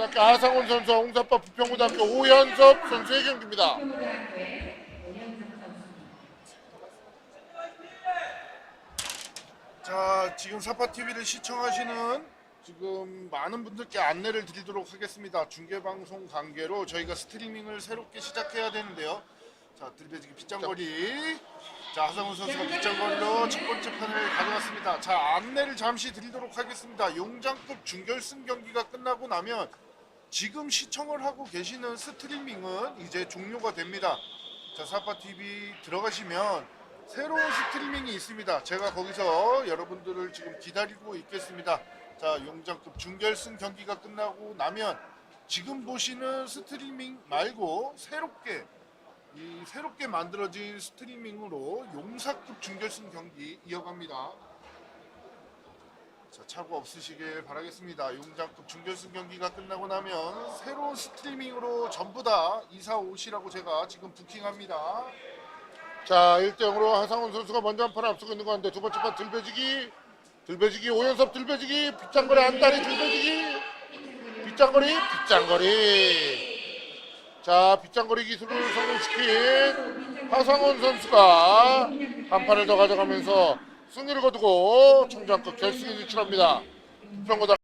부평고등학교 하상훈 선수, 홍사파 부평고등학교 오현섭 선수의 경기입니다. 자, 지금 사파 TV를 시청하시는 지금 많은 분들께 안내를 드리도록 하겠습니다. 중계 방송 관계로 저희가 스트리밍을 새롭게 시작해야 되는데요. 자, 들배지기 빗장거리. 자, 하상훈 선수가 빗장거리로 첫 번째 판을 가져갔습니다. 자, 안내를 잠시 드리도록 하겠습니다. 용장급 준결승 경기가 끝나고 나면 지금 시청을 하고 계시는 스트리밍은 이제 종료가 됩니다. 자, 사파 TV 들어가시면 새로운 스트리밍이 있습니다. 제가 거기서 여러분들을 지금 기다리고 있겠습니다. 자, 용장급 준결승 경기가 끝나고 나면 지금 보시는 스트리밍 말고 새롭게 이 새롭게 만들어진 스트리밍으로 용사급 준결승 경기 이어갑니다. 자, 차고 없으시길 바라겠습니다. 용장급 준결승 경기가 끝나고 나면 새로운 스트리밍으로 전부 다 이사 오시라고 제가 지금 부킹합니다. 자, 1대0으로 하상훈 선수가 먼저 한 판 앞서고 있는 가운데 두 번째 판 들배지기 들배지기 오연섭 들배지기 빗장거리 안다리 들배지기 빗장거리 빗장거리 자 빗장거리 기술을 성공시킨 하상훈 선수가 한 판을 더 가져가면서 승리를 거두고 청장급 결승에 진출합니다. 부평고등